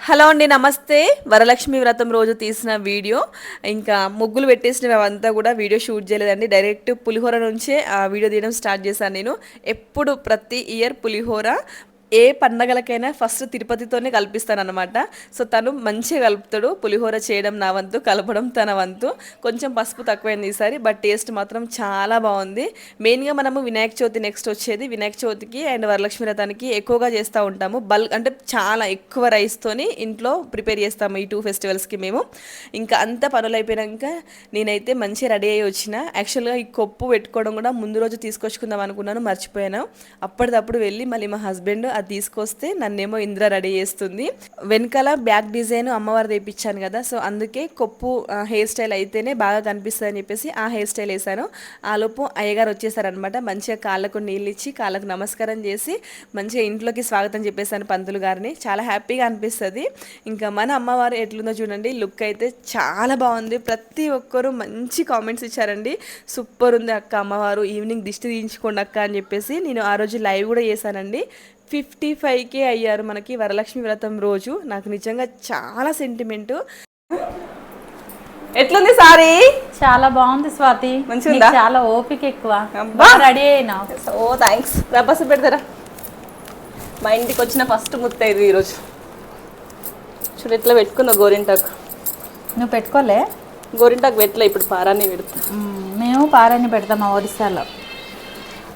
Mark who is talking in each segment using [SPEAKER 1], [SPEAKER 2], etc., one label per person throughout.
[SPEAKER 1] Hello అండి నమస్తే. వరలక్ష్మి వ్రతం రోజు తీసిన వీడియో. ఇంకా ముగ్గులు పెట్టేసిన అవంతా కూడా వీడియో షూట్ చేయలేదండి. డైరెక్ట్ పులిహోర నుంచే వీడియో తీయడం స్టార్ట్ చేశాను నేను. ఎప్పుడు ప్రతి ఇయర్ పులిహోర ఏ పండగలకైనా ఫస్ట్ తిరుపతితోనే కల్పిస్తాను అనమాట సో తను మంచిగా కలుపుతాడు. పులిహోర చేయడం నా వంతు కలపడం తన వంతు. కొంచెం పసుపు తక్కువైంది ఈసారి బట్ టేస్ట్ మాత్రం చాలా బాగుంది. మెయిన్గా మనము వినాయక చవితి నెక్స్ట్ వచ్చేది. వినాయక చవితికి అండ్ వరలక్ష్మి వ్రతానికి ఎక్కువగా చేస్తూ ఉంటాము. బల్క్ అంటే చాలా ఎక్కువ రైస్తోని ఇంట్లో ప్రిపేర్ చేస్తాము ఈ టూ ఫెస్టివల్స్కి మేము. ఇంకా అంత పనులు అయిపోయాక నేనైతే మంచిగా రెడీ అయ్యి వచ్చిన. యాక్చువల్గా ఈ కొప్పు పెట్టుకోవడం కూడా ముందు రోజు తీసుకొచ్చుకుందాం అనుకున్నాను మర్చిపోయాను. అప్పటిదప్పుడు వెళ్ళి మళ్ళీ మా హస్బెండ్ అది తీసుకొస్తే నన్నేమో ఇంద్ర రెడీ చేస్తుంది. వెనకాల బ్యాక్ డిజైన్ అమ్మవారు తెప్పించాను కదా సో అందుకే కొప్పు హెయిర్ స్టైల్ అయితేనే బాగా కనిపిస్తుంది అని చెప్పేసి ఆ హెయిర్ స్టైల్ వేసాను ఆలోపు అయ్యగారు వచ్చేసారనమాట మంచిగా కాళ్ళకు నీళ్ళు ఇచ్చి కాళ్ళకు నమస్కారం చేసి మంచిగా ఇంట్లోకి స్వాగతం చెప్పేశాను పంతులు గారిని. చాలా హ్యాపీగా అనిపిస్తుంది. ఇంకా మన అమ్మవారు ఎట్లుందో చూడండి లుక్ అయితే చాలా బాగుంది. ప్రతి ఒక్కరూ మంచి కామెంట్స్ ఇచ్చారండి. సూపర్ ఉంది అక్క అమ్మవారు ఈవినింగ్ దిష్టి తీయించుకోండి అక్క అని చెప్పేసి నేను ఆ రోజు లైవ్ కూడా చేశానండి. ఫిఫ్టీ ఫైవ్కే అయ్యారు మనకి వరలక్ష్మి వ్రతం రోజు. నాకు నిజంగా చాలా సెంటిమెంటు. ఎట్లుంది సారీ?
[SPEAKER 2] చాలా బాగుంది స్వాతి.
[SPEAKER 1] మంచిగుందా?
[SPEAKER 2] నీకు చాలా ఓపిక ఎక్కువ. రెడీ అయినా.
[SPEAKER 1] ఓ థ్యాంక్స్ రబ్బస్ పెడతారా? మా ఇంటికి వచ్చిన ఫస్ట్ ముత్తైదు ఈరోజు. చూడు ఎట్లా పెట్టుకున్నా గోరింటాకు?
[SPEAKER 2] నువ్వు పెట్టుకోలే?
[SPEAKER 1] గోరింటాకు పెట్టలే ఇప్పుడు పారాన్ని పెడతా.
[SPEAKER 2] మ్మ్, మేము పారాని పెడతాం మా ఒరిస్సాలో.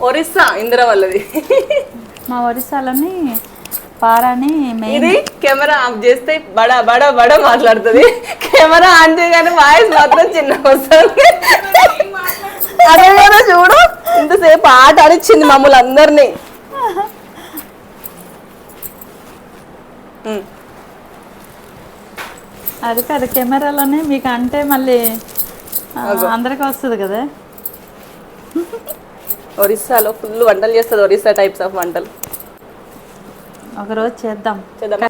[SPEAKER 1] ఒరిస్సా? ఇందిరా వాళ్ళది.
[SPEAKER 2] మా ఒరిస్సాలోని పారాని
[SPEAKER 1] ఇది కెమెరా ఆఫ్ చేస్తే బడా బడా బడా మాట్లాడుతుంది. కెమెరా ఆన్ చేయగానే వాయిస్ మాత్రం చిన్న వస్తుంది. అదే కదా చూడు. ఇంతసేపు ఆట ఆడిచ్చింది మమ్మల్ని అందరినీ.
[SPEAKER 2] అది కాదు కెమెరాలోనే మీకు అంటే మళ్ళీ అందరికి వస్తుంది కదా.
[SPEAKER 1] ఒరిస్సాలో ఫుల్ వంటలు చేస్తుంది ఒరిస్సా టైప్స్ ఆఫ్ వంటలు.
[SPEAKER 2] ఒకరోజు చేద్దాం.
[SPEAKER 1] చేద్దామా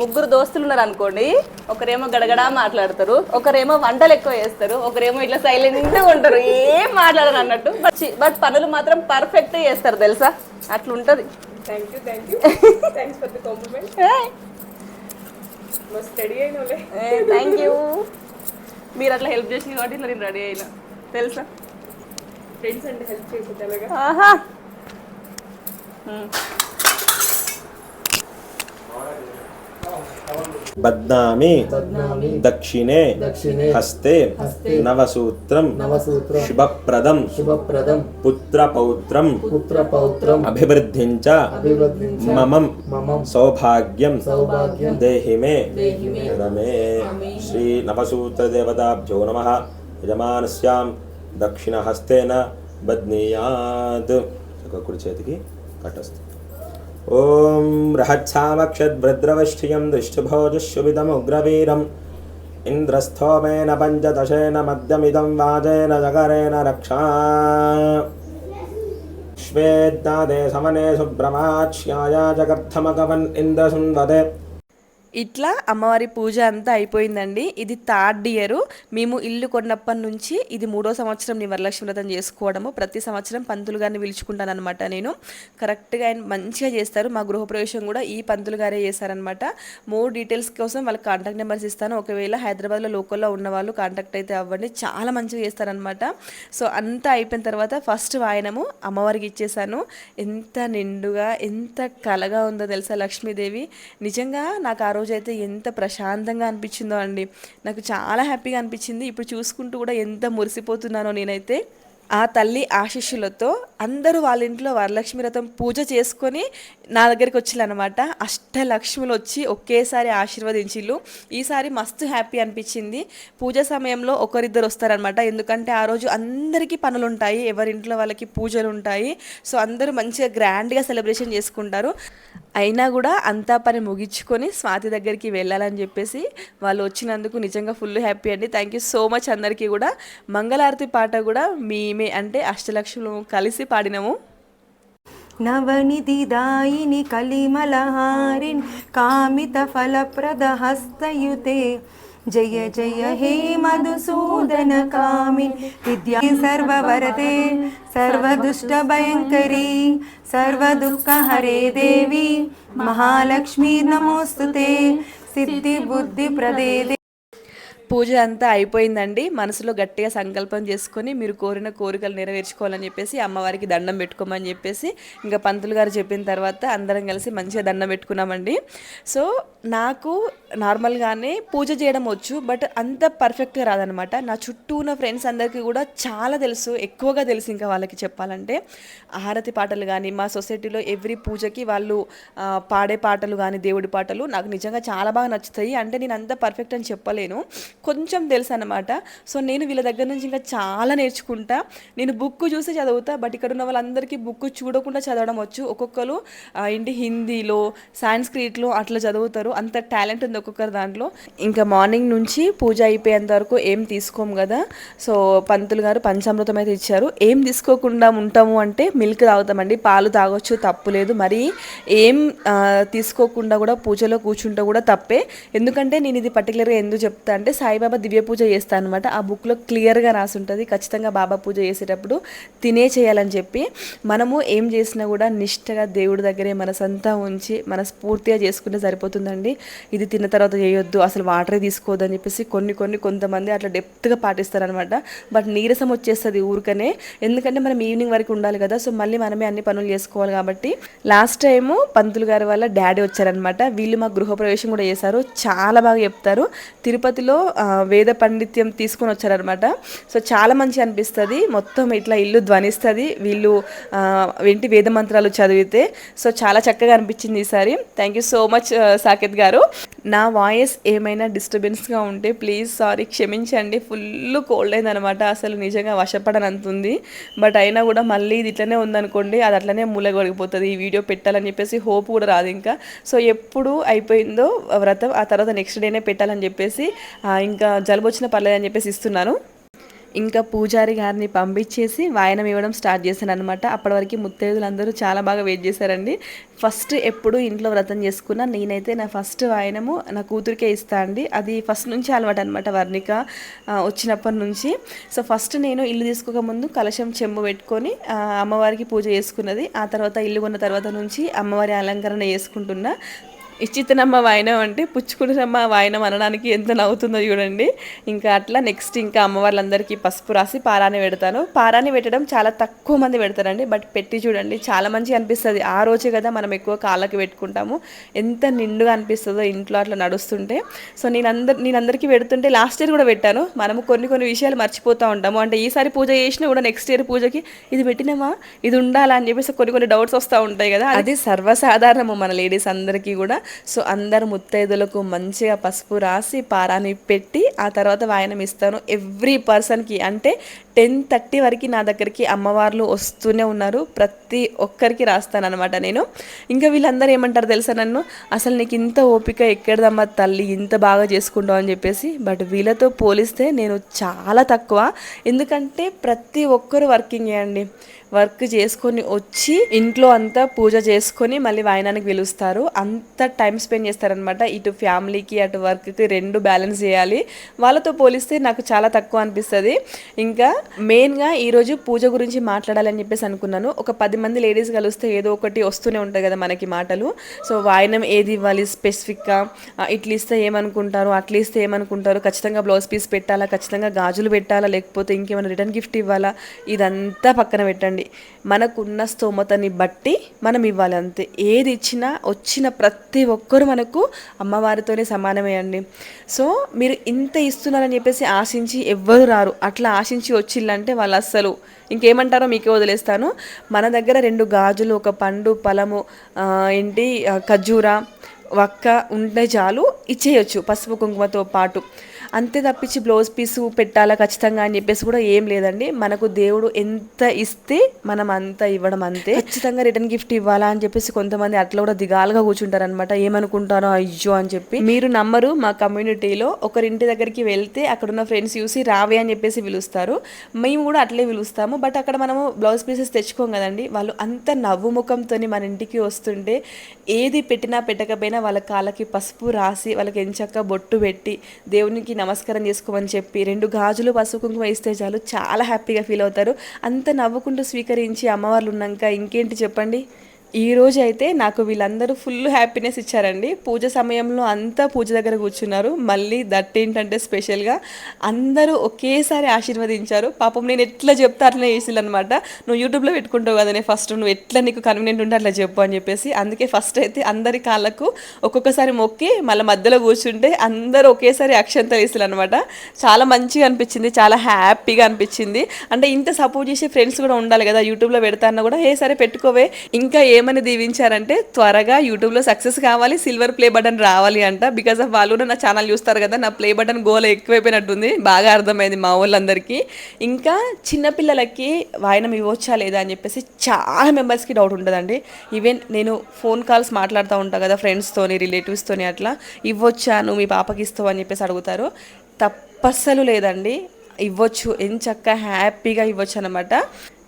[SPEAKER 1] ముగ్గురు దోస్తులు ఉన్నారు అనుకోండి ఒకరేమో గడగడా మాట్లాడతారు ఒకరేమో వంటలు ఎక్కువ చేస్తారు ఒకరేమో ఇట్లా సైలెంట్గా ఉంటారు ఏం మాట్లాడరు అన్నట్టు. బట్ బట్ పనులు మాత్రం పర్ఫెక్ట్ చేస్తారు తెలుసా? అట్లా ఉంటుంది
[SPEAKER 3] థ్యాంక్ యూ
[SPEAKER 1] మీరు అట్లా హెల్ప్ చేసి కాబట్టి ఇట్లా నేను రెడీ అయినా. తెలుసా?
[SPEAKER 3] ఫ్రెండ్స్ అంటే హెల్ప్ ఎలాగా
[SPEAKER 1] ఆహా.
[SPEAKER 4] బద్నామి దక్షిణే హస్తే నవసూత్రం
[SPEAKER 5] నవసూత్రం
[SPEAKER 4] శుభప్రదం
[SPEAKER 5] శుభప్రదం
[SPEAKER 4] పుత్రపౌత్రం
[SPEAKER 5] పుత్రపౌత్రం
[SPEAKER 4] అభివృద్ధించ
[SPEAKER 5] అభివృద్ధించ
[SPEAKER 4] మమం
[SPEAKER 5] మమం
[SPEAKER 4] సౌభాగ్యం
[SPEAKER 5] సౌభాగ్యం
[SPEAKER 4] దేహి మే రమే. శ్రీ నవసూత్రదేవతాభ్యో నమ. యజమానస్యాం దక్షిణహస్తేన బద్నీయాత్ ఒక కుడి చేతికి కట్టొస్తుంది ఓం బృహత్సామక్షద్భద్రవష్ఠియం దృష్టిభోజుషుభిదముగ్రవీరం ఇంద్రస్థోమేన పంచదశేన మద్యమిదం వాజేన జగరేణ రక్షా. శ్వేద్దాదే సమనే సుబ్రహ్మాచ్యాయ జగర్థమగవన్ ఇంద్రసుంవదే
[SPEAKER 1] ఇట్లా అమ్మవారి పూజ అంతా అయిపోయిందండి. ఇది థర్డ్ ఇయర్. మేము ఇల్లు కొన్నప్పటి నుంచి ఇది మూడో సంవత్సరం నేను వరలక్ష్మి వ్రతం చేసుకోవడము. ప్రతి సంవత్సరం పంతులు గారిని పిలుచుకుంటాను అనమాట నేను. కరెక్ట్గా ఆయన మంచిగా చేస్తారు. మా గృహప్రవేశం కూడా ఈ పంతులు గారే చేశారనమాట మోర్ డీటెయిల్స్ కోసం వాళ్ళకి కాంటాక్ట్ నెంబర్స్ ఇస్తాను. ఒకవేళ హైదరాబాద్లో లోకల్లో ఉన్న వాళ్ళు కాంటాక్ట్ అయితే అవ్వండి. చాలా మంచిగా చేస్తారనమాట సో అంతా అయిపోయిన తర్వాత ఫస్ట్ వాయనము అమ్మవారికి ఇచ్చేసాను ఎంత నిండుగా ఎంత కలగా ఉందో తెలుసా లక్ష్మీదేవి. నిజంగా నాకు ఆ రోజు అయితే ఎంత ప్రశాంతంగా అనిపించిందో అండి. నాకు చాలా హ్యాపీగా అనిపించింది. ఇప్పుడు చూసుకుంటూ కూడా ఎంత మురిసిపోతున్నానో నేనైతే. ఆ తల్లి ఆశీస్సులతో అందరూ వాళ్ళ ఇంట్లో వరలక్ష్మి వ్రతం పూజ చేసుకొని నా దగ్గరికి వచ్చిల్లనమాట. అష్టలక్ష్ములు వచ్చి ఒకేసారి ఆశీర్వదించిళ్ళు ఈసారి మస్తు హ్యాపీ అనిపించింది. పూజ సమయంలో ఒకరిద్దరు వస్తారనమాట. ఎందుకంటే ఆ రోజు అందరికీ పనులు ఉంటాయి ఎవరింట్లో వాళ్ళకి పూజలు ఉంటాయి సో అందరూ మంచిగా గ్రాండ్గా సెలబ్రేషన్ చేసుకుంటారు. అయినా కూడా అంతా పని ముగించుకొని స్వాతి దగ్గరికి వెళ్ళాలని చెప్పేసి వాళ్ళు వచ్చినందుకు నిజంగా ఫుల్ హ్యాపీ అండి. థ్యాంక్ యూ సో మచ్ అందరికీ కూడా. మంగళారతి పాట కూడా మేమే అంటే అష్టలక్ష్ములు కలిసి పాడినాము.
[SPEAKER 6] నవనిధిదాయిని కలిమలహారిణి కామిత ఫలప్రద హస్తయుతే. జయ జయ హే మధుసూదన కామిని. విద్యా సర్వవరదే సర్వదుష్ట భయంకరీ సర్వదుఃఖ హరే దేవి. మహాలక్ష్మీ నమోస్తుతే సిద్ధి బుద్ధి ప్రదే
[SPEAKER 1] పూజ అంతా అయిపోయిందండి. మనసులో గట్టిగా సంకల్పం చేసుకొని మీరు కోరిన కోరికలు నెరవేర్చుకోవాలని చెప్పేసి అమ్మవారికి దండం పెట్టుకోమని చెప్పేసి ఇంకా పంతులు గారు చెప్పిన తర్వాత అందరం కలిసి మంచిగా దండం పెట్టుకున్నామండి. సో నాకు నార్మల్గానే పూజ చేయడం వచ్చు బట్ అంత పర్ఫెక్ట్గా రాదనమాట నా చుట్టూ ఉన్న ఫ్రెండ్స్ అందరికీ కూడా చాలా తెలుసు ఎక్కువగా తెలుసు ఇంకా వాళ్ళకి చెప్పాలంటే. హారతి పాటలు కానీ మా సొసైటీలో ఎవ్రీ పూజకి వాళ్ళు పాడే పాటలు కానీ దేవుడి పాటలు నాకు నిజంగా చాలా బాగా నచ్చుతాయి. అంటే నేను అంత పర్ఫెక్ట్ అని చెప్పలేను. కొంచెం తెలుసు అనమాట సో నేను వీళ్ళ దగ్గర నుంచి ఇంకా చాలా నేర్చుకుంటా. నేను బుక్ చూసి చదువుతా బట్ ఇక్కడ ఉన్న వాళ్ళందరికీ బుక్ చూడకుండా చదవడం వచ్చు. ఒక్కొక్కరు ఏంటి హిందీలో సాంస్క్రిట్లో అట్లా చదువుతారు. అంత టాలెంట్ ఉంది ఒక్కొక్కరు దాంట్లో. ఇంకా మార్నింగ్ నుంచి పూజ అయిపోయేంత వరకు ఏం తీసుకోము కదా. సో పంతులు గారు పంచామృతం అయితే ఇచ్చారు. ఏం తీసుకోకుండా ఉంటాము అంటే మిల్క్ తాగుతామండి. పాలు తాగొచ్చు తప్పు లేదు. మరి ఏం తీసుకోకుండా కూడా పూజలో కూర్చుంటే కూడా తప్పే. ఎందుకంటే నేను ఇది పర్టికులర్గా ఎందుకు చెప్తా అంటే సాయిబాబా దివ్య పూజ చేస్తాను అనమాట ఆ బుక్లో క్లియర్గా రాసి ఉంటుంది ఖచ్చితంగా బాబా పూజ చేసేటప్పుడు తినే చేయాలని చెప్పి. మనము ఏం చేసినా కూడా నిష్టగా దేవుడి దగ్గరే మనసంతా ఉంచి మనస్ఫూర్తిగా చేసుకుంటే సరిపోతుందండి. ఇది తిన్న తర్వాత చేయొద్దు అసలు వాటరే తీసుకోవద్దు అని చెప్పేసి కొన్ని కొన్ని కొంతమంది అట్లా డెప్త్గా పాటిస్తారనమాట బట్ నీరసం వచ్చేస్తుంది ఊరికనే. ఎందుకంటే మనం ఈవినింగ్ వరకు ఉండాలి కదా సో మళ్ళీ మనమే అన్ని పనులు చేసుకోవాలి కాబట్టి. లాస్ట్ టైము పంతులు గారి వల్ల డాడీ వచ్చారనమాట వీళ్ళు మా గృహప్రవేశం కూడా చేశారు. చాలా బాగా చెప్తారు. తిరుపతిలో వేద పండిత్యం తీసుకొని వచ్చారనమాట సో చాలా మంచి అనిపిస్తుంది. మొత్తం ఇట్లా ఇల్లు ధ్వనిస్తుంది. వీళ్ళు వింటి వేద మంత్రాలు చదివితే. సో చాలా చక్కగా అనిపించింది ఈసారి thank you so much Saketh గారు. నా వాయిస్ ఏమైనా డిస్టర్బెన్స్గా ఉంటే ప్లీజ్ సారీ క్షమించండి. ఫుల్ కోల్డ్ అయిందనమాట అసలు నిజంగా వశపడనంతుంది. బట్ అయినా కూడా మళ్ళీ ఇది ఇట్లనే ఉందనుకోండి అది అట్లనే మూలగొడిగిపోతుంది. ఈ వీడియో పెట్టాలని చెప్పేసి హోప్ కూడా రాదు ఇంకా. సో ఎప్పుడు అయిపోయిందో వ్రతం ఆ తర్వాత నెక్స్ట్ డేనే పెట్టాలని చెప్పేసి ఇంకా జలుబు వచ్చిన పర్లేదు అని చెప్పేసి ఇస్తున్నాను. ఇంకా పూజారి గారిని పంపించేసి వాయనం ఇవ్వడం స్టార్ట్ చేశాను అనమాట అప్పటి వరకు ముత్తైదులు అందరూ చాలా బాగా వెయిట్ చేశారండి. ఫస్ట్ ఎప్పుడు ఇంట్లో వ్రతం చేసుకున్నా నేనైతే నా ఫస్ట్ వాయనము నా కూతురికే ఇస్తా అండి. అది ఫస్ట్ నుంచి అలవాటు అనమాట వర్ణిక వచ్చినప్పటి నుంచి. సో ఫస్ట్ నేను ఇల్లు తీసుకోకముందు కలశం చెంబు పెట్టుకొని అమ్మవారికి పూజ చేసుకున్నది. ఆ తర్వాత ఇల్లు కొన్న తర్వాత నుంచి అమ్మవారి అలంకరణ చేసుకుంటున్నా. ఇచ్చితనమ్మ వాయినం అంటే పుచ్చుకున్నమ్మ వాయినం అనడానికి ఎంత నవ్వుతుందో చూడండి. ఇంకా అట్లా నెక్స్ట్ ఇంకా అమ్మవార్లందరికీ పసుపు రాసి పారాని పెడతాను. పారాని పెట్టడం చాలా తక్కువ మంది పెడతారండి బట్ పెట్టి చూడండి. చాలా మంచిగా అనిపిస్తుంది. ఆ రోజే కదా మనం ఎక్కువ కాళ్ళకి పెట్టుకుంటాము. ఎంత నిండుగా అనిపిస్తుందో ఇంట్లో అట్లా నడుస్తుంటే. సో నేను అందరు నేను అందరికీ పెడుతుంటే లాస్ట్ ఇయర్ కూడా పెట్టాను. మనము కొన్ని కొన్ని విషయాలు మర్చిపోతూ ఉంటాము. అంటే ఈసారి పూజ చేసినా కూడా నెక్స్ట్ ఇయర్ పూజకి ఇది పెట్టినామా? ఇది ఉండాలా అని చెప్పేసి కొన్ని కొన్ని డౌట్స్ వస్తూ ఉంటాయి కదా. అది సర్వసాధారణము మన లేడీస్ అందరికీ కూడా. సో అందరు ముత్తైదులకు మంచిగా పసుపు రాసి పారాని పెట్టి ఆ తర్వాత వాయనం ఇస్తాను. ఎవ్రీ పర్సన్కి అంటే టెన్ థర్టీ వరకు నా దగ్గరికి అమ్మవార్లు వస్తూనే ఉన్నారు. ప్రతి ఒక్కరికి రాస్తాను అనమాట నేను. ఇంకా వీళ్ళందరూ ఏమంటారు తెలుసా నన్ను? అసలు నీకు ఇంత ఓపిక ఎక్కడదమ్మా తల్లి? ఇంత బాగా చేసుకుంటావు అని చెప్పేసి. బట్ వీళ్ళతో పోలిస్తే నేను చాలా తక్కువ. ఎందుకంటే ప్రతి ఒక్కరు వర్కింగ్ అండి. వర్క్ చేసుకొని వచ్చి ఇంట్లో అంతా పూజ చేసుకొని మళ్ళీ వాయనానికి పిలుస్తారు. అంత టైం స్పెండ్ చేస్తారనమాట ఇటు ఫ్యామిలీకి అటు వర్క్కి రెండు బ్యాలెన్స్ చేయాలి. వాళ్ళతో పోలిస్తే నాకు చాలా తక్కువ అనిపిస్తుంది. ఇంకా మెయిన్గా ఈరోజు పూజ గురించి మాట్లాడాలని చెప్పేసి అనుకున్నాను. ఒక పది మంది లేడీస్ కలిస్తే ఏదో ఒకటి వస్తూనే ఉంటుంది కదా మనకి మాటలు. సో వాయనం ఏది ఇవ్వాలి స్పెసిఫిక్గా? ఇట్లా ఇస్తే ఏమనుకుంటారు? అట్లా ఇస్తే ఏమనుకుంటారు? ఖచ్చితంగా బ్లౌజ్ పీస్ పెట్టాలా? ఖచ్చితంగా గాజులు పెట్టాలా? లేకపోతే ఇంకేమైనా రిటర్న్ గిఫ్ట్ ఇవ్వాలా? ఇదంతా పక్కన పెట్టండి. మనకున్న స్తోమతని బట్టి మనం ఇవ్వాలి అంతే. ఏది ఇచ్చినా వచ్చిన ప్రతి ఒక్కరు మనకు అమ్మవారితోనే సమానమే అండి. సో మీరు ఇంత ఇస్తున్నారని చెప్పేసి ఆశించి ఎవ్వరు రారు. అట్లా ఆశించి వచ్చిల్లంటే వాళ్ళు అస్సలు ఇంకేమంటారో మీకే వదిలేస్తాను. మన దగ్గర రెండు గాజులు ఒక పండు పలము ఏంటి ఆ, ఖర్జూర వక్క ఉంటే చాలు ఇచ్చేయచ్చు పసుపు కుంకుమతో పాటు. అంతే తప్పించి బ్లౌజ్ పీస్ పెట్టాలా ఖచ్చితంగా అని చెప్పేసి కూడా ఏం లేదండి. మనకు దేవుడు ఎంత ఇస్తే మనం అంత ఇవ్వడం అంతే. ఖచ్చితంగా రిటర్న్ గిఫ్ట్ ఇవ్వాలా అని చెప్పేసి కొంతమంది అట్లా కూడా దిగాలుగా కూర్చుంటారు అనమాట ఏమనుకుంటారో అయ్యో అని చెప్పి. మీరు నమ్మరు మా కమ్యూనిటీలో ఒకరింటి దగ్గరికి వెళ్తే అక్కడ ఉన్న ఫ్రెండ్స్ చూసి రావే అని చెప్పేసి పిలుస్తారు. మేము కూడా అట్లే పిలుస్తాము. బట్ అక్కడ మనము బ్లౌజ్ పీసెస్ తెచ్చుకోం కదండి. వాళ్ళు అంత నవ్వు ముఖంతో మన ఇంటికి వస్తుంటే ఏది పెట్టినా పెట్టకపోయినా వాళ్ళ కాళ్ళకి పసుపు రాసి వాళ్ళకి ఎంచక్క బొట్టు పెట్టి దేవునికి నమస్కారం చేసుకోమని చెప్పి రెండు గాజులు పసుపు కుంకుమ ఇస్తే చాలు. చాలా హ్యాపీగా ఫీల్ అవుతారు. అంత నవ్వుకుంటూ స్వీకరించి అమ్మవార్లు ఉన్నాక ఇంకేంటి చెప్పండి? ఈ రోజు అయితే నాకు వీళ్ళందరూ ఫుల్ హ్యాపీనెస్ ఇచ్చారండి. పూజ సమయంలో అంతా పూజ దగ్గర కూర్చున్నారు. మళ్ళీ దట్ ఏంటంటే స్పెషల్గా అందరూ ఒకేసారి ఆశీర్వదించారు. పాపం నేను ఎట్లా చెప్తే అట్లనే చేసిల్లు అనమాట నువ్వు యూట్యూబ్లో పెట్టుకుంటావు కదా నేను ఫస్ట్ నువ్వు ఎట్లా నీకు కన్వీనియంట్ ఉంటే అట్లా చెప్పు అని చెప్పేసి. అందుకే ఫస్ట్ అయితే అందరి కాళ్ళకు ఒక్కొక్కసారి మొక్కి మళ్ళీ మధ్యలో కూర్చుంటే అందరూ ఒకేసారి అక్షంత వేసిల్లు అనమాట చాలా మంచిగా అనిపించింది చాలా హ్యాపీగా అనిపించింది. అంటే ఇంత సపోర్ట్ చేసే ఫ్రెండ్స్ కూడా ఉండాలి కదా యూట్యూబ్లో పెడతాన్నా కూడా ఏ సరే పెట్టుకోవే ఇంకా ఏ ఏమని దీవించారంటే త్వరగా యూట్యూబ్లో సక్సెస్ కావాలి సిల్వర్ ప్లే బటన్ రావాలి అంట. బికాస్ ఆఫ్ వాళ్ళు కూడా నా ఛానల్ చూస్తారు కదా నా ప్లే బటన్ గోల్ ఎక్కువైపోయినట్టుంది. బాగా అర్థమైంది మా వాళ్ళందరికీ ఇంకా చిన్నపిల్లలకి వాయనం ఇవ్వచ్చా లేదా అని చెప్పేసి చాలా మెంబర్స్కి డౌట్ ఉంటుందండి. ఈవెన్ నేను ఫోన్ కాల్స్ మాట్లాడుతూ ఉంటాను కదా ఫ్రెండ్స్తోని రిలేటివ్స్తోని అట్లా. ఇవ్వచ్చాను మీ పాపకి ఇస్తావు అని చెప్పేసి అడుగుతారు. తప్పస్సలు లేదండి. ఇవ్వచ్చు ఎంచక్క హ్యాపీగా ఇవ్వచ్చు అనమాట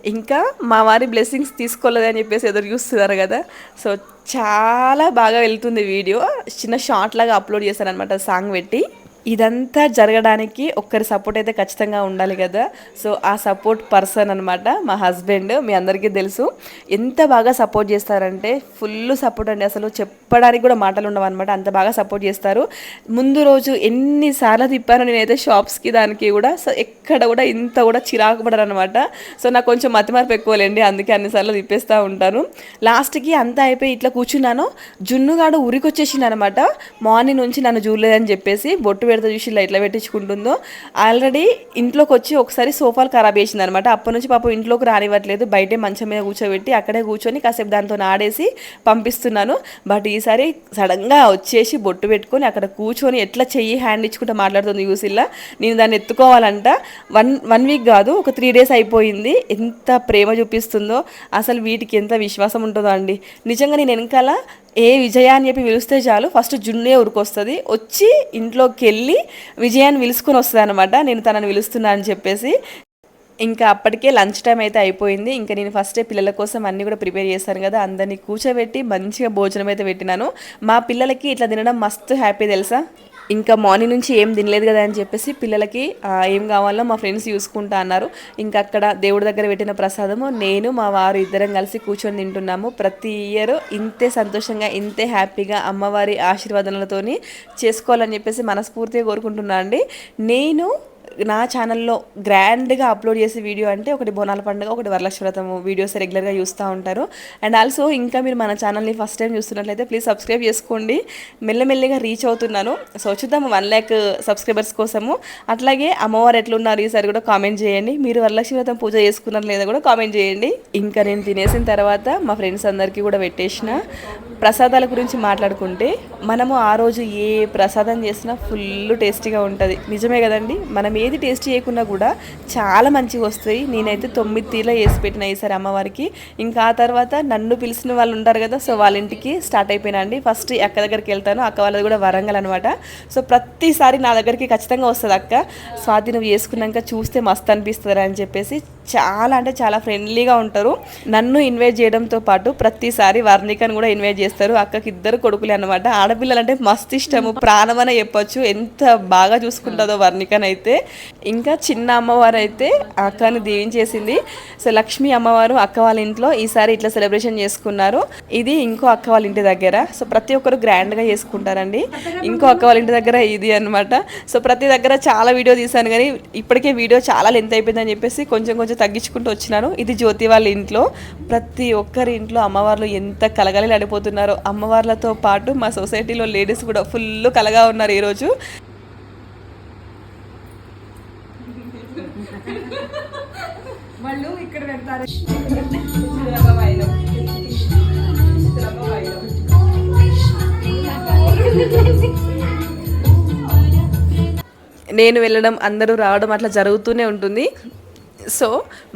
[SPEAKER 1] ఇంకా మా వారి బ్లెస్సింగ్స్ తీసుకోలేదని చెప్పేసి ఎదురు చూస్తున్నారు కదా. సో చాలా బాగా వెళ్తుంది వీడియో. చిన్న షార్ట్ లాగా అప్లోడ్ చేశాను అనమాట సాంగ్ పెట్టి. ఇదంతా జరగడానికి ఒక్కరి సపోర్ట్ అయితే ఖచ్చితంగా ఉండాలి కదా. సో ఆ సపోర్ట్ పర్సన్ అనమాట మా హస్బెండ్ మీ అందరికీ తెలుసు. ఎంత బాగా సపోర్ట్ చేస్తారంటే ఫుల్ సపోర్ట్ అండి. అసలు చెప్పడానికి కూడా మాటలు ఉండవు అనమాట అంత బాగా సపోర్ట్ చేస్తారు. ముందు రోజు ఎన్నిసార్లు తిప్పాను నేనైతే షాప్స్కి దానికి కూడా. సో ఎక్కడ కూడా ఇంత కూడా చిరాకు పడరు అనమాట సో నాకు కొంచెం మతిమార్పు ఎక్కువలేండి. అందుకే అన్నిసార్లు తిప్పేస్తూ ఉంటాను. లాస్ట్కి అంతా అయిపోయి ఇట్లా కూర్చున్నాను. జున్నుగాడు ఉరికొచ్చేసింది అనమాట మార్నింగ్ నుంచి నన్ను చూడలేదని చెప్పేసి బొట్టు పెడితే చూసి ఇలా ఎట్లా పెట్టించుకుంటుందో. ఆల్రెడీ ఇంట్లోకి వచ్చి ఒకసారి సోఫాలు ఖరాబ్ చేసింది అనమాట అప్పటి నుంచి పాపం ఇంట్లోకి రానివ్వట్లేదు. బయటే మంచం మీద కూర్చోబెట్టి అక్కడే కూర్చొని కాసేపు దాంతో ఆడేసి పంపిస్తున్నాను. బట్ ఈసారి సడన్గా వచ్చేసి బొట్టు పెట్టుకొని అక్కడ కూర్చొని ఎట్లా చెయ్యి హ్యాండ్ ఇచ్చుకుంటూ మాట్లాడుతుంది యూసిల్లా నేను దాన్ని ఎత్తుకోవాలంట. వన్ వన్ వీక్ కాదు ఒక త్రీ డేస్ అయిపోయింది. ఎంత ప్రేమ చూపిస్తుందో. అసలు వీటికి ఎంత విశ్వాసం ఉంటుందో అండి. నిజంగా నేను వెనకాల ఏ విజయ అని చెప్పి పిలిస్తే చాలు. ఫస్ట్ జున్నే ఉరికొస్తుంది వచ్చి ఇంట్లోకి వెళ్ళి విజయాన్ని పిలుచుకొని వస్తుంది అనమాట నేను తనని పిలుస్తున్నా అని చెప్పేసి. ఇంకా అప్పటికే లంచ్ టైం అయితే అయిపోయింది. ఇంకా నేను ఫస్టే పిల్లల కోసం అన్నీ కూడా ప్రిపేర్ చేశాను కదా. అందరినీ కూర్చోబెట్టి మంచిగా భోజనం అయితే పెట్టినాను. మా పిల్లలకి ఇట్లా తినడం మస్తు హ్యాపీ తెలుసా? ఇంకా మార్నింగ్ నుంచి ఏం తినలేదు కదా అని చెప్పేసి పిల్లలకి ఏం కావాలో మా ఫ్రెండ్స్ చూసుకుంటా అన్నారు. ఇంకా అక్కడ దేవుడి దగ్గర పెట్టిన ప్రసాదము నేను మా వారు ఇద్దరం కలిసి కూర్చొని తింటున్నాము. ప్రతి ఇయర్ ఇంతే సంతోషంగా ఇంతే హ్యాపీగా అమ్మవారి ఆశీర్వాదాలతోని చేసుకోవాలని చెప్పేసి మనస్ఫూర్తిగా కోరుకుంటున్నా అండి. నేను నా ఛానల్లో గ్రాండ్గా అప్లోడ్ చేసే వీడియో అంటే ఒకటి బోనాల పండుగ ఒకటి వరలక్ష్మి వ్రతం వీడియోస్ రెగ్యులర్గా చూస్తూ ఉంటారు. అండ్ ఆల్సో ఇంకా మీరు మన ఛానల్ని ఫస్ట్ టైం చూస్తున్నట్లయితే ప్లీజ్ సబ్స్క్రైబ్ చేసుకోండి. మెల్లమెల్లిగా రీచ్ అవుతున్నాను. సో చూద్దాం వన్ ల్యాక్ సబ్స్క్రైబర్స్ కోసము. అట్లాగే అమ్మవారు ఎట్లున్నారు ఈసారి కూడా కామెంట్ చేయండి. మీరు వరలక్ష్మి వ్రతం పూజ చేసుకున్నారు లేదా కూడా కామెంట్ చేయండి. ఇంకా నేను తినేసిన తర్వాత మా ఫ్రెండ్స్ అందరికీ కూడా పెట్టేసిన ప్రసాదాల గురించి మాట్లాడుకుంటే మనము ఆ రోజు ఏ ప్రసాదం చేసినా ఫుల్ టేస్టీగా ఉంటుంది. నిజమే కదండి? మనం ఏది టేస్ట్ చేయకున్నా కూడా చాలా మంచిగా వస్తాయి. నేనైతే తొమ్మిది తీర్లో వేసి పెట్టిన ఈసారి అమ్మవారికి. ఇంకా ఆ తర్వాత నన్ను పిలిచిన వాళ్ళు ఉంటారు కదా సో వాళ్ళ ఇంటికి స్టార్ట్ అయిపోయినా అండి. ఫస్ట్ అక్క దగ్గరికి వెళ్తాను. అక్క వాళ్ళది కూడా వరంగల్ అనమాట సో ప్రతిసారి నా దగ్గరికి ఖచ్చితంగా వస్తుంది అక్క. స్వాతి నువ్వు వేసుకున్నాక చూస్తే మస్తు అనిపిస్తుంది అని చెప్పేసి చాలా అంటే చాలా ఫ్రెండ్లీగా ఉంటారు. నన్ను ఇన్వైట్ చేయడంతో పాటు ప్రతిసారి వర్ణికను కూడా ఇన్వైట్ చేస్తారు. అక్కకి ఇద్దరు కొడుకులే అనమాట ఆడపిల్లలు అంటే మస్తు ఇష్టము. ప్రాణమన చెప్పొచ్చు. ఎంత బాగా చూసుకుంటుందో వర్ణికన్ అయితే ఇంకా చిన్న అమ్మవారు అయితే అక్కని దీవించేసింది సో లక్ష్మీ అమ్మవారు అక్క వాళ్ళ ఇంట్లో ఈసారి ఇట్లా సెలబ్రేషన్ చేసుకున్నారు. ఇది ఇంకో అక్క వాళ్ళ ఇంటి దగ్గర. సో ప్రతి ఒక్కరు గ్రాండ్గా చేసుకుంటారండి. ఇంకో అక్క వాళ్ళ ఇంటి దగ్గర ఇది అన్నమాట. సో ప్రతి దగ్గర చాలా వీడియో తీశాను కానీ ఇప్పటికే వీడియో చాలా లెంత్ అయిపోయిందని చెప్పేసి కొంచెం కొంచెం తగ్గించుకుంటూ వచ్చినాను. ఇది జ్యోతి వాళ్ళ ఇంట్లో. ప్రతి ఒక్కరి ఇంట్లో అమ్మవార్లు ఎంత కలగలి అడిపోతున్నారో అమ్మవార్లతో పాటు మా సొసైటీలో లేడీస్ కూడా ఫుల్ కలగా ఉన్నారు ఈరోజు. నేను వెళ్ళడం అందరూ రావడం అట్లా జరుగుతూనే ఉంటుంది. సో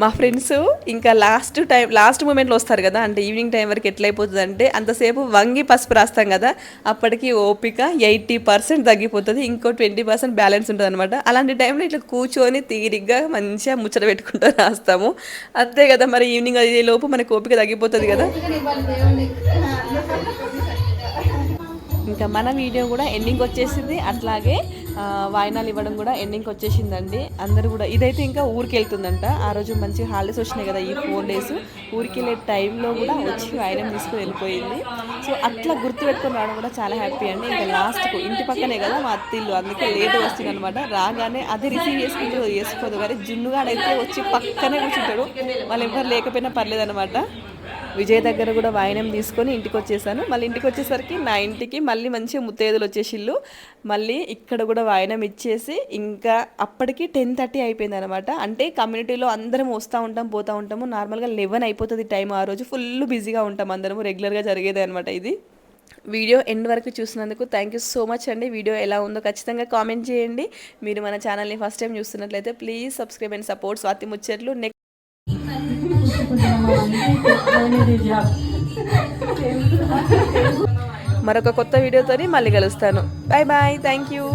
[SPEAKER 1] మా ఫ్రెండ్స్ ఇంకా లాస్ట్ టైం లాస్ట్ మూమెంట్లో వస్తారు కదా అంటే ఈవినింగ్ టైం వరకు ఎట్లయిపోతుంది అంటే అంతసేపు వంగి పసుపు రాస్తాం కదా అప్పటికి ఓపిక ఎయిటీ పర్సెంట్ తగ్గిపోతుంది ఇంకో ట్వంటీ పర్సెంట్ బ్యాలెన్స్ ఉంటుంది అనమాట అలాంటి టైంలో ఇట్లా కూర్చొని తీరిగ్గా మంచిగా ముచ్చట పెట్టుకుంటూ రాస్తాము. అంతే కదా మరి ఈవినింగ్ అయ్యే లోపు మనకి ఓపిక తగ్గిపోతుంది కదా. ఇంకా మన వీడియో కూడా ఎండింగ్ వచ్చేసింది. అట్లాగే వాయినాలు ఇవ్వడం కూడా ఎండింగ్ వచ్చేసిందండి. అందరూ కూడా ఇదైతే ఇంకా ఊరికి వెళ్తుందంట ఆ రోజు మంచి హాలిడేస్ వచ్చినాయి కదా ఈ ఫోర్ డేస్ ఊరికి వెళ్ళే టైంలో కూడా వచ్చి వాయినం తీసుకుని వెళ్ళిపోయింది. సో అట్లా గుర్తు పెట్టుకొని రావడం కూడా చాలా హ్యాపీ అండి. ఇంకా లాస్ట్కు ఇంటి పక్కనే కదా మా అత్తిల్లు అందుకే లేట్ వస్తుంది అనమాట రాగానే అది రిసీవ్ చేసుకుంటూ చేసుకోదు కానీ జున్నుగాడైతే వచ్చి పక్కనే కూర్చుంటాడు. వాళ్ళు ఎవరు లేకపోయినా పర్లేదన్నమాట. విజయ్ దగ్గర కూడా వాయినం తీసుకొని ఇంటికి వచ్చేసాను మళ్ళీ ఇంటికి వచ్చేసరికి నా ఇంటికి మళ్ళీ మంచిగా ముత్తేదులు వచ్చేసిళ్ళు. మళ్ళీ ఇక్కడ కూడా వాయినం ఇచ్చేసి ఇంకా అప్పటికి టెన్ థర్టీ అయిపోయింది అనమాట అంటే కమ్యూనిటీలో అందరం వస్తూ ఉంటాం పోతూ ఉంటాము. నార్మల్గా లెవెన్ అయిపోతుంది టైం ఆ రోజు. ఫుల్ బిజీగా ఉంటాం అందరము రెగ్యులర్గా జరిగేది అనమాట ఇది. వీడియో ఎండ్ వరకు చూసినందుకు థ్యాంక్ యూ సో మచ్ అండి. వీడియో ఎలా ఉందో ఖచ్చితంగా కామెంట్ చేయండి. మీరు మన ఛానల్ని ఫస్ట్ టైం చూస్తున్నట్లయితే please subscribe and support Swathi Muchatlu. Next మరొక కొత్త వీడియోతోని మళ్ళీ కలుస్తాను. Bye bye thank you